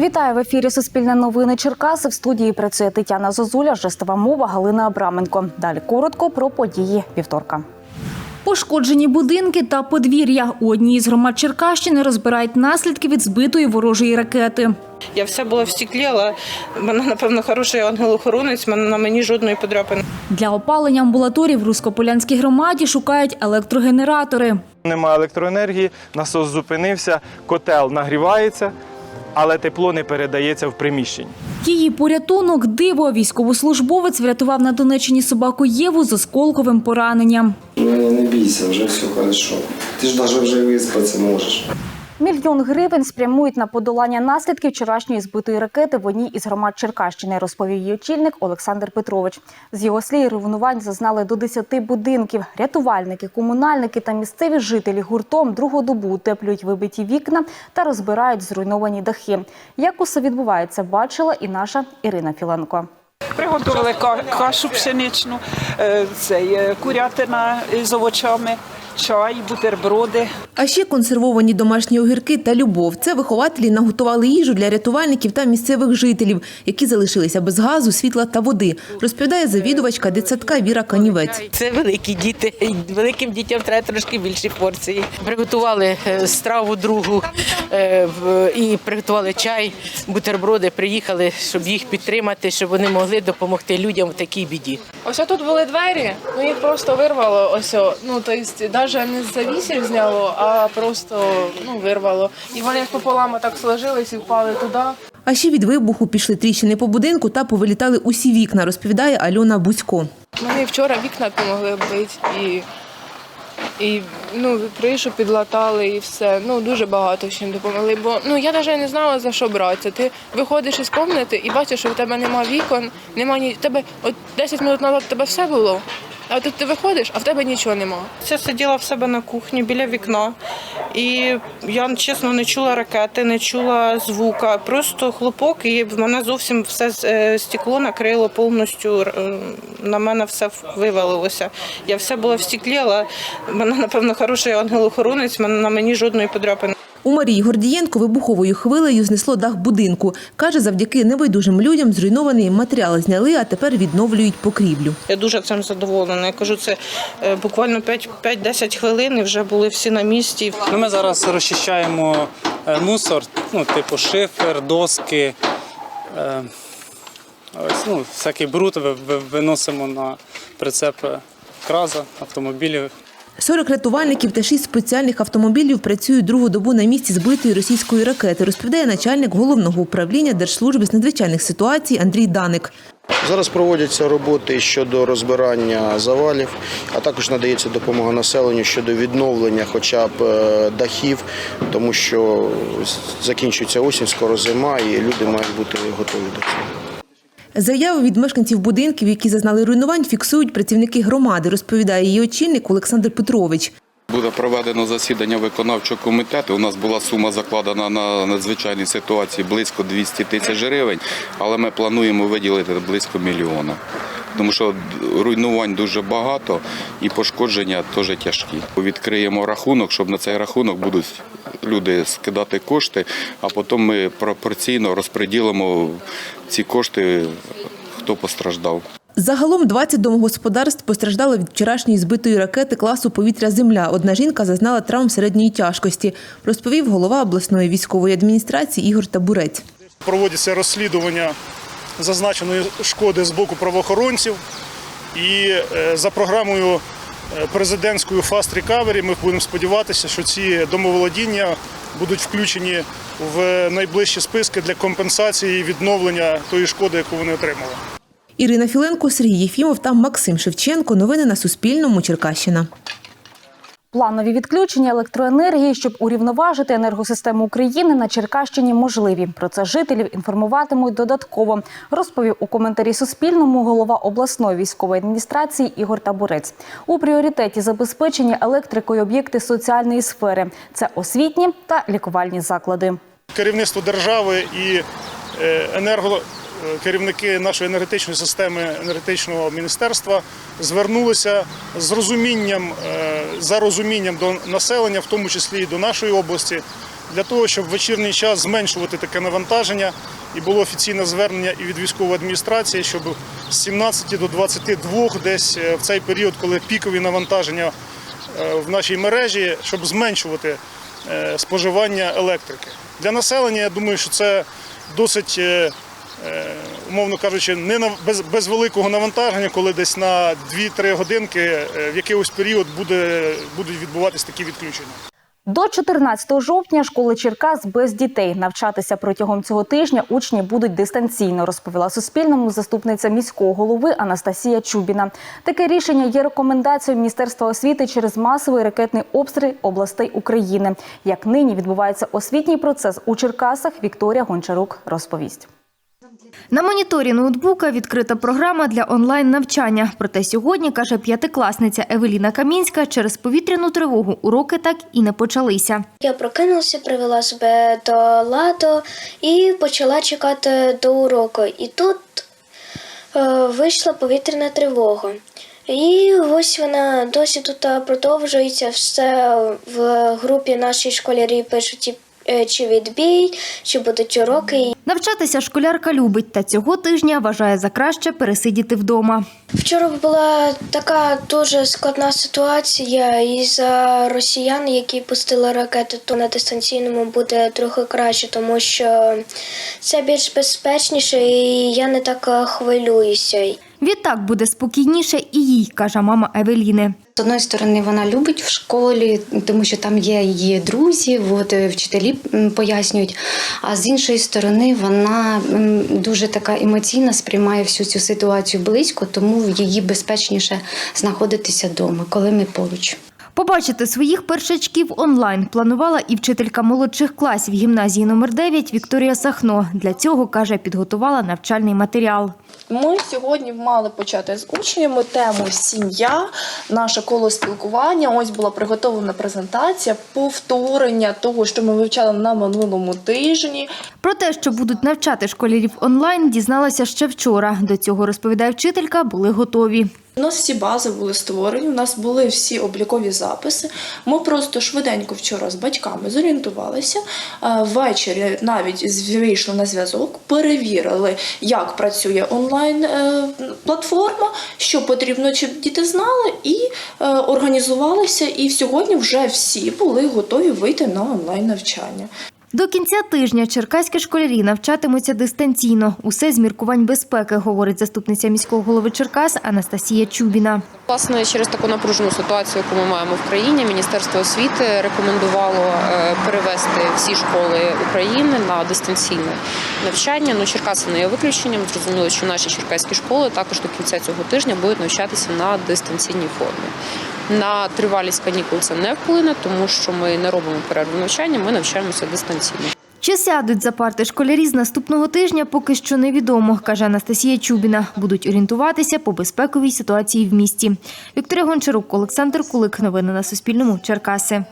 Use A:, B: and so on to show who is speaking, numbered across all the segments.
A: Вітаю в ефірі Суспільне новини Черкаси. В студії працює Тетяна Зозуля, жестова мова Галина Абраменко. Далі коротко про події вівторка. Пошкоджені будинки та подвір'я у одній із громад Черкащини розбирають наслідки від збитої ворожої ракети.
B: Я вся була в стеклі, але в мене, напевно, хороший ангел-охоронець, мене на мені жодної подряпини.
A: Для опалення амбулаторій в Руськополянській громаді шукають електрогенератори.
C: Немає електроенергії, насос зупинився, котел нагрівається, але тепло не передається в приміщень.
A: Її порятунок диво. Військовослужбовець врятував на Донеччині собаку Єву з осколковим пораненням.
D: Ну, не бійся, вже все хорошо. Ти ж навіть вже виспатися можеш.
A: Мільйон гривень спрямують на подолання наслідків вчорашньої збитої ракети в одній із громад Черкащини, розповів її очільник Олександр Петрович. З його слів, руйнувань зазнали до 10 будинків. Рятувальники, комунальники та місцеві жителі гуртом другу добу утеплюють вибиті вікна та розбирають зруйновані дахи. Як усе відбувається, бачила і наша Ірина Філенко.
E: Приготували кашу пшеничну, е, цей, е, курятина з овочами, чай, бутерброди.
F: А ще консервовані домашні огірки та любов. Це вихователі наготували їжу для рятувальників та місцевих жителів, які залишилися без газу, світла та води, розповідає завідувачка дитсадка Віра Канівець.
G: Це великі діти. Великим дітям треба трошки більші порції. Приготували е, страву другу е, і приготували чай, бутерброди. Приїхали, щоб їх підтримати, щоб вони могли допомогти людям в такій біді.
H: Ось тут були двері, ну їх просто вирвало. Ось, ну то есть навіть не з завісів зняло, а просто ну вирвало. І вони пополам так сложились і впали туди.
F: А ще від вибуху пішли тріщини по будинку та повилітали усі вікна, розповідає Альона Бузько.
H: Мені вчора вікна допомогли бити і, і ну, кришу підлатали і все. Ну дуже багато чим допомогли. Бо ну я навіть не знала за що братися. Ти виходиш із кімнати і бачиш, що в тебе нема вікон, нема ні. Тебе от 10 минут назад тебе все було. А тут ти виходиш, а в тебе нічого нема.
B: Я сиділа в себе на кухні біля вікна, і я чесно не чула ракети, не чула звука. Просто хлопок, і в мене зовсім все е, стекло накрило повністю. е, На мене все вивалилося. Я вся була в стеклі, але мене, напевно, хороший ангел-охоронець, на мені жодної подряпини.
F: У Марії Гордієнко вибуховою хвилею знесло дах будинку. Каже, завдяки небайдужим людям зруйнований матеріал зняли, а тепер відновлюють покрівлю.
B: Я дуже цим задоволена. Я кажу, це е, буквально 5 5-10 хвилин і вже були всі на місці.
I: Ну, ми зараз розчищаємо е, мусор, ну, типу шифер, доски. Е, ось, ну, всякий бруд ви- ви- виносимо на прицеп краза, автомобілів.
F: 40 рятувальників та 6 спеціальних автомобілів працюють другу добу на місці збитої російської ракети, розповідає начальник головного управління Держслужби з надзвичайних ситуацій Андрій Даник.
J: Зараз проводяться роботи щодо розбирання завалів, а також надається допомога населенню щодо відновлення хоча б е, дахів, тому що закінчується осінь, скоро зима, і люди мають бути готові до цього.
F: Заяви від мешканців будинків, які зазнали руйнувань, фіксують працівники громади, розповідає її очільник Олександр Петрович.
K: Буде проведено засідання виконавчого комітету. У нас була сума закладена на надзвичайні ситуації близько 200 тисяч гривень, але ми плануємо виділити близько мільйона. Тому що руйнувань дуже багато і пошкодження теж тяжкі. Відкриємо рахунок, щоб на цей рахунок будуть люди скидати кошти, а потім ми пропорційно розподілимо ці кошти, хто постраждав.
F: Загалом 20 домогосподарств постраждало від вчорашньої збитої ракети класу повітря-земля. Одна жінка зазнала травм середньої тяжкості, розповів голова обласної військової адміністрації Ігор Табурець.
L: проводяться розслідування зазначеної шкоди з боку правоохоронців. І е, за програмою е, президентською Fast Recovery ми будемо сподіватися, що ці домоволодіння будуть включені в найближчі списки для компенсації і відновлення тої шкоди, яку вони отримали.
F: Ірина Філенко, Сергій Єфімов та Максим Шевченко. Новини на Суспільному. Черкащина.
A: Планові відключення електроенергії, щоб урівноважити енергосистему України на Черкащині, можливі. Про це жителів інформуватимуть додатково. Розповів у коментарі Суспільному голова обласної військової адміністрації Ігор Табурець. У пріоритеті забезпечення електрикою об'єкти соціальної сфери це освітні та лікувальні заклади.
L: Керівництво держави і е, енерго керівники нашої енергетичної системи енергетичного міністерства звернулися з розумінням е, за розумінням до населення, в тому числі і до нашої області, для того, щоб в вечірній час зменшувати таке навантаження. І було офіційне звернення і від військової адміністрації, щоб з 17 до 22 десь е, в цей період, коли пікові навантаження е, в нашій мережі, щоб зменшувати споживання електрики. Для населення, я думаю, що це досить, умовно кажучи, не на, без, без великого навантаження, коли десь на 2-3 годинки е, в якийсь період буде, будуть відбуватись такі відключення.
A: До 14 жовтня школи Черкас без дітей навчатися протягом цього тижня учні будуть дистанційно, розповіла Суспільному заступниця міського голови Анастасія Чубіна. Таке рішення є рекомендацією Міністерства освіти через масовий ракетний обстріл областей України. Як нині відбувається освітній процес у Черкасах, Вікторія Гончарук розповість.
M: На моніторі ноутбука відкрита програма для онлайн-навчання. Проте сьогодні, каже п'ятикласниця Евеліна Камінська, через повітряну тривогу уроки так і не почалися.
N: Я прокинулася, привела себе до ладу і почала чекати до уроку. І тут е, вийшла повітряна тривога. І ось вона досі тут е, продовжується. Все в групі нашій школярі пишуть чи відбій, чи будуть уроки.
M: Навчатися школярка любить, та цього тижня вважає за краще пересидіти вдома.
N: Вчора була така дуже складна ситуація із-за росіян, які пустили ракети, то на дистанційному буде трохи краще, тому що це більш безпечніше і я не так е, хвилююся.
M: Відтак буде спокійніше і їй, каже мама Евеліни.
O: Одної сторони, вона любить в школі, тому що там є її друзі, от е, вчителі пояснюють. А з іншої сторони, вона дуже така емоційна, сприймає всю цю ситуацію близько, тому їй безпечніше знаходитися вдома, коли ми поруч.
M: Побачити своїх першачків онлайн планувала і вчителька молодших класів гімназії номер 9 Вікторія Сахно. Для цього, каже, підготувала навчальний матеріал.
P: Ми сьогодні мали почати з учнями тему сім'я, наше коло спілкування. Ось була приготовлена презентація, повторення того, що ми вивчали на минулому тижні.
M: Про те, що будуть навчати школярів онлайн, дізналася ще вчора. До цього, розповідає вчителька, були готові.
P: У нас всі бази були створені, у нас були всі облікові записи. Ми просто швиденько вчора з батьками зорієнтувалися. Е, Ввечері навіть вийшли на зв'язок, перевірили, як працює онлайн е, що потрібно, щоб діти знали, і е, організувалися. І сьогодні вже всі були готові вийти на онлайн навчання.
M: До кінця тижня черкаські школярі навчатимуться дистанційно. Усе з міркувань безпеки, говорить заступниця міського голови Черкас Анастасія Чубіна.
Q: Власне, через таку напружену ситуацію, яку ми маємо в країні, Міністерство освіти рекомендувало е, перевести всі школи України на дистанційне навчання. Ну, Черкаси не є виключенням. Зрозуміло, що наші черкаські школи також до кінця цього тижня будуть навчатися на дистанційній формі. На тривалість канікул це не вплине, тому що ми не робимо перерву навчання, ми навчаємося дистанційно.
M: Чи сядуть за парти школярі з наступного тижня, поки що невідомо, каже Анастасія Чубіна. Будуть орієнтуватися по безпековій ситуації в місті. Вікторія Гончарук, Олександр Кулик. Новини на Суспільному. Черкаси.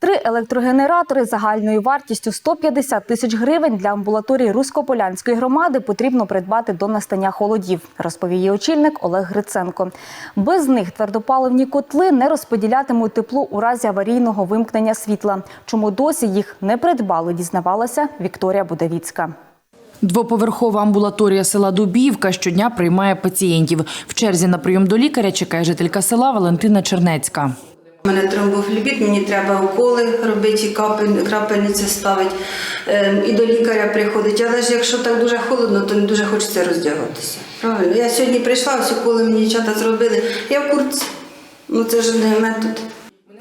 A: Три електрогенератори загальною вартістю 150 тисяч гривень для амбулаторії Руськополянської громади потрібно придбати до настання холодів, розповів її очільник Олег Гриценко. Без них твердопаливні котли не розподілятимуть тепло у разі аварійного вимкнення світла. Чому досі їх не придбали, дізнавалася Вікторія Будавіцька.
R: Двоповерхова амбулаторія села Дубіївка щодня приймає пацієнтів. В черзі на прийом до лікаря чекає жителька села Валентина Чернецька.
S: У мене тромбофлебіт, мені треба уколи робити, і крапельниці ставити, ем, і до лікаря приходить. Але ж якщо так дуже холодно, то не дуже хочеться роздягатися. Правильно? Я сьогодні прийшла, ось уколи мені дівчата зробили. Я в куртці. Ну це ж не метод.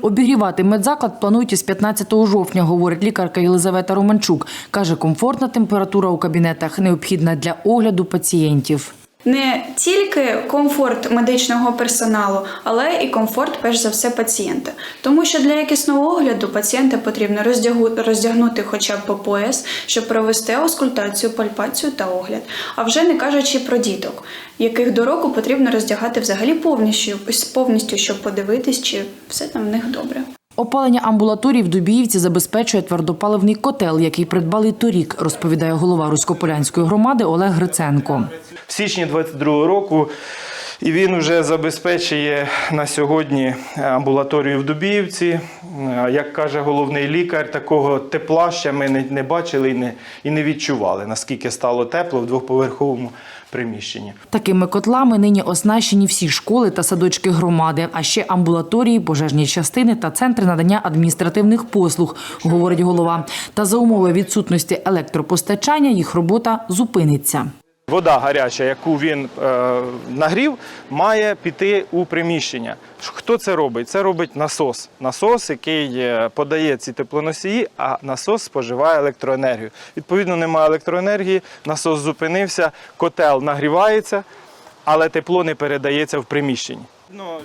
R: Обігрівати медзаклад планують із 15 жовтня, говорить лікарка Єлизавета Романчук. Каже, комфортна температура у кабінетах необхідна для огляду пацієнтів.
T: Не тільки комфорт медичного персоналу, але і комфорт, перш за все, пацієнта. Тому що для якісного огляду пацієнта потрібно роздягу- роздягнути хоча б по пояс, щоб провести аускультацію, пальпацію та огляд. А вже не кажучи про діток, яких до року потрібно роздягати взагалі повністю, повністю щоб подивитись, чи все там в них добре.
R: Опалення амбулаторії в Дубіївці забезпечує твердопаливний котел, який придбали торік, розповідає голова Руськополянської громади Олег Гриценко.
C: В січні 22-го року І він вже забезпечує на сьогодні амбулаторію в Дубіївці. Е, Як каже головний лікар, такого тепла ще ми не бачили і не, і не відчували, наскільки стало тепло в двоповерховому приміщенні.
R: Такими котлами нині оснащені всі школи та садочки громади, а ще амбулаторії, пожежні частини та центри надання адміністративних послуг, говорить голова. Та за умови відсутності електропостачання їх робота зупиниться.
C: Вода гаряча, яку він е, нагрів, має піти у приміщення. Хто це робить? Це робить насос. Насос, який е, подає ці теплоносії, а насос споживає електроенергію. Відповідно, немає електроенергії, насос зупинився, котел нагрівається, але тепло не передається в приміщенні.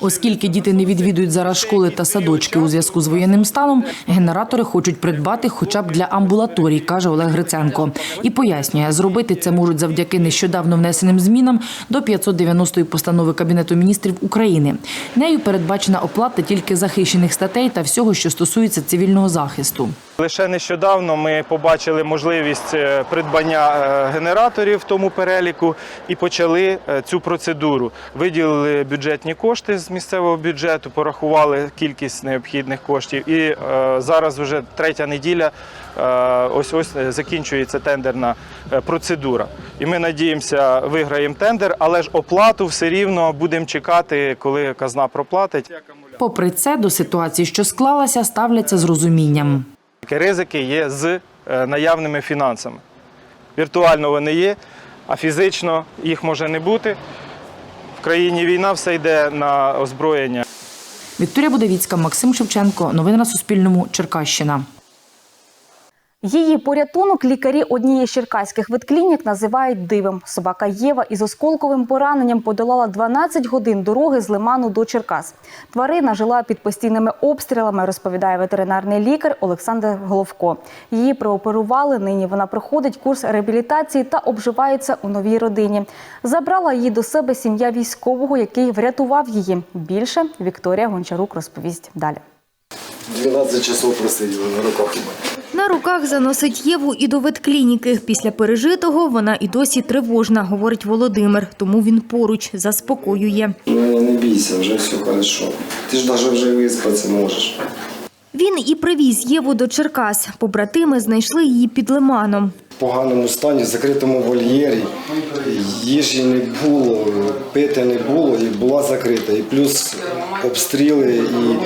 R: Оскільки діти не відвідують зараз школи та садочки у зв'язку з воєнним станом, генератори хочуть придбати хоча б для амбулаторій, каже Олег Гриценко. І пояснює, зробити це можуть завдяки нещодавно внесеним змінам до 590-ї постанови Кабінету міністрів України. Нею передбачена оплата тільки захищених статей та всього, що стосується цивільного захисту.
C: Лише нещодавно ми побачили можливість е, придбання е, генераторів в тому переліку і почали е, цю процедуру. Виділили бюджетні кошти з місцевого бюджету, порахували кількість необхідних коштів. І зараз вже третя неділя. Ось ось закінчується тендерна процедура. І ми надіємося, виграємо тендер, але ж оплату все рівно будемо чекати, коли казна проплатить.
R: Попри це, до ситуації, що склалася, ставляться з розумінням.
C: Ризики є з е, наявними фінансами. Віртуально вони є, а фізично їх може не бути. В країні війна все йде на озброєння.
R: Вікторія Будовіцька, Максим Шевченко. Новини на Суспільному. Черкащина.
A: Її порятунок лікарі однієї з черкаських ветклінік називають дивом. Собака Єва із осколковим пораненням подолала 12 годин дороги з Лиману до Черкас. Тварина жила під постійними обстрілами, розповідає ветеринарний лікар Олександр Головко. Її прооперували. Нині вона проходить курс реабілітації та обживається у новій родині. Забрала її до себе сім'я військового, який врятував її. Більше Вікторія Гончарук розповість далі.
D: 12 часов просиділи на руках.
M: На руках заносить Єву і до ветклініки. Після пережитого вона і досі тривожна, говорить Володимир. Тому він поруч заспокоює.
D: Ну, не бійся, вже все хорошо. Ти ж навіть вже виспатися можеш.
M: Він і привіз Єву до Черкас. Побратими знайшли її під лиманом.
D: В поганому стані, в закритому вольєрі, їжі не було, пити не було і була закрита. І плюс обстріли і,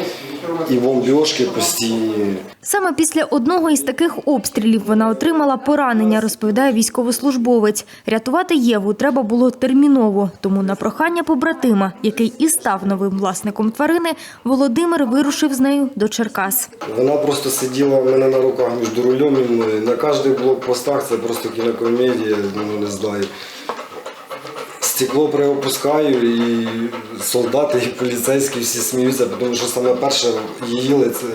D: і бомбіжки постійні.
M: Саме після одного із таких обстрілів вона отримала поранення, розповідає військовослужбовець. Рятувати Єву треба було терміново, тому на прохання побратима, який і став новим власником тварини, Володимир вирушив з нею до Черкас.
D: Вона просто сиділа в мене на руках між рулем і мною. На кожних блокпостах це просто кінокомедія, ну не знаю. Стекло приопускаю і солдати, і поліцейські всі сміються, тому що саме перше її лице,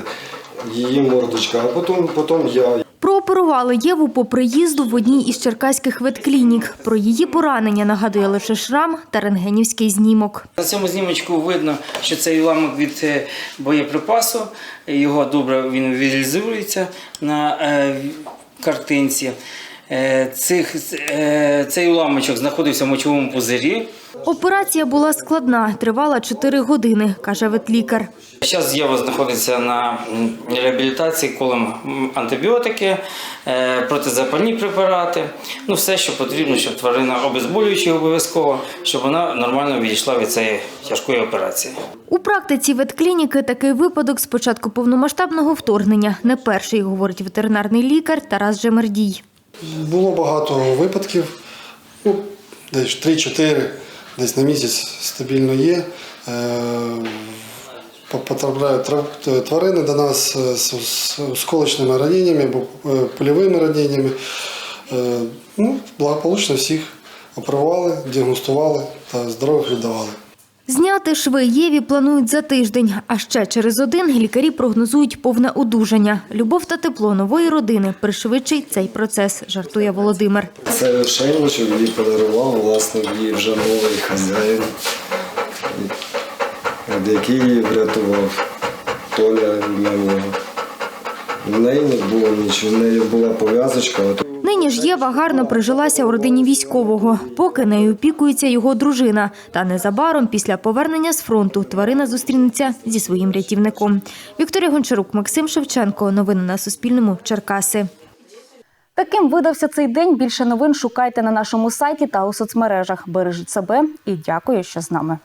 D: її мордочка, а потім, потім я.
M: Прооперували Єву по приїзду в одній із черкаських ветклінік. Про її поранення нагадує лише шрам та рентгенівський знімок.
U: На цьому знімочку видно, що цей уламок від е, боєприпасу. Його добре він візуалізується на е, картинці. Е, Цих, е, цей уламочок знаходився в мочовому пузирі.
M: Операція була складна, тривала 4 години, каже ветлікар.
U: Зараз Єва знаходиться на реабілітації, колем антибіотики, е, протизапальні препарати. Ну, все, що потрібно, щоб тварина обезболюючи обов'язково, щоб вона нормально відійшла від цієї тяжкої операції.
M: У практиці ветклініки такий випадок з початку повномасштабного вторгнення. Не перший, говорить ветеринарний лікар Тарас Жемердій.
V: Було багато випадків, ну, десь 3-4, десь на місяць стабільно є. Е, Потрапляють тварини до нас е, з осколочними раненнями або е, польовими раненнями. Ну, благополучно всіх оперували, діагностували та здорових віддавали.
M: Зняти шви Єві планують за тиждень, а ще через один лікарі прогнозують повне одужання. Любов та тепло нової родини пришвидшить цей процес, жартує Володимир.
D: Це шейничок їй подарував, власне, її вже новий хазяїн, який її врятував Толя ім'я. В неї не було нічого, в неї була пов'язочка. от
M: Нині ж Єва гарно прижилася у родині військового, поки нею опікується його дружина. Та незабаром після повернення з фронту тварина зустрінеться зі своїм рятівником. Вікторія Гончарук, Максим Шевченко. Новини на Суспільному. Черкаси.
A: Таким видався цей день. Більше новин шукайте на нашому сайті та у соцмережах. Бережіть себе і дякую, що з нами.